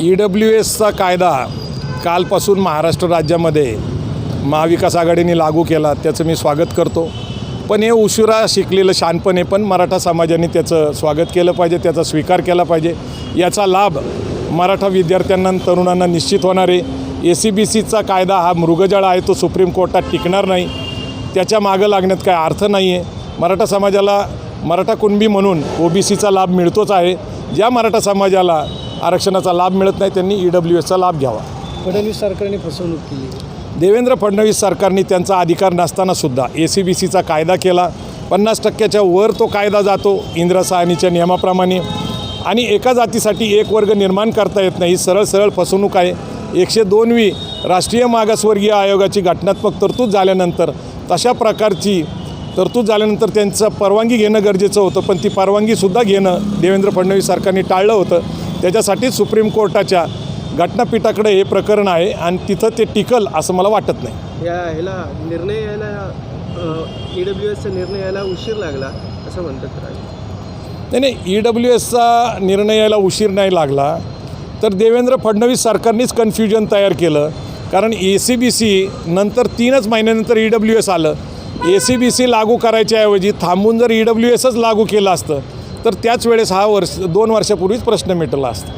E W एसचा कायदा कालपासून महाराष्ट्र राज्यामध्ये महाविकास आघाडीने लागू केला त्याचं मी स्वागत करतो. पण हे उशिरा शिकलेलं शानपण आहे पण मराठा समाजाने त्याचं स्वागत केलं पाहिजे त्याचा स्वीकार केला पाहिजे. याचा लाभ मराठा विद्यार्थ्यांना तरुणांना निश्चित होणार आहे. ए सी बी सीचा कायदा हा मृगजळ आहे तो सुप्रीम कोर्टात टिकणार नाही. त्याच्या मागं लागण्यात काय अर्थ नाही आहे मराठा समाजाला मराठा कुणबी म्हणून ओ बी सीचा लाभ मिळतोच आहे. ज्या मराठा समाजाला आरक्षणाचा लाभ मिळत नाही त्यांनी ई डब्ल्यू एसचा लाभ घ्यावा. फडणवीस सरकारने फसवणूक केली. देवेंद्र फडणवीस सरकारने त्यांचा अधिकार नसतानासुद्धा ए सी बी सीचा कायदा केला. पन्नास टक्क्याच्या वर तो कायदा जातो इंदिरा सहानीच्या नियमाप्रमाणे. आणि एका जातीसाठी एक वर्ग निर्माण करता येत नाही ही सरळ सरळ फसवणूक आहे. एकशे दोनवी राष्ट्रीय मागासवर्गीय आयोगाची घटनात्मक तरतूद झाल्यानंतर तशा प्रकारची तरतूद झाल्यानंतर त्यांचं परवानगी घेणं गरजेचं होतं पण ती परवानगीसुद्धा घेणं देवेंद्र फडणवीस सरकारने टाळलं होतं. त्याच्यासाठीच सुप्रीम कोर्टाच्या घटनापीठाकडे हे प्रकरण आहे आणि तिथं ते टिकल असं मला वाटत नाही. या ह्याला निर्णय यायला ई डब्ल्यू एसचा निर्णय यायला उशीर लागला असं म्हणतात नाही नाही ई डब्ल्यू एसचा निर्णय यायला उशीर नाही लागला. तर देवेंद्र फडणवीस सरकारनेच कन्फ्युजन तयार केलं. कारण ए सी बी सी नंतर तीनच महिन्यानंतर ई डब्ल्यू एस आलं. ए सी बी सी लागू करायच्या ऐवजी थांबून जर ई डब्ल्यू एसच लागू केलं असतं तर त्याच वेळेस हा वर्ष दोन वर्षापूर्वीच प्रश्न मिटला असता.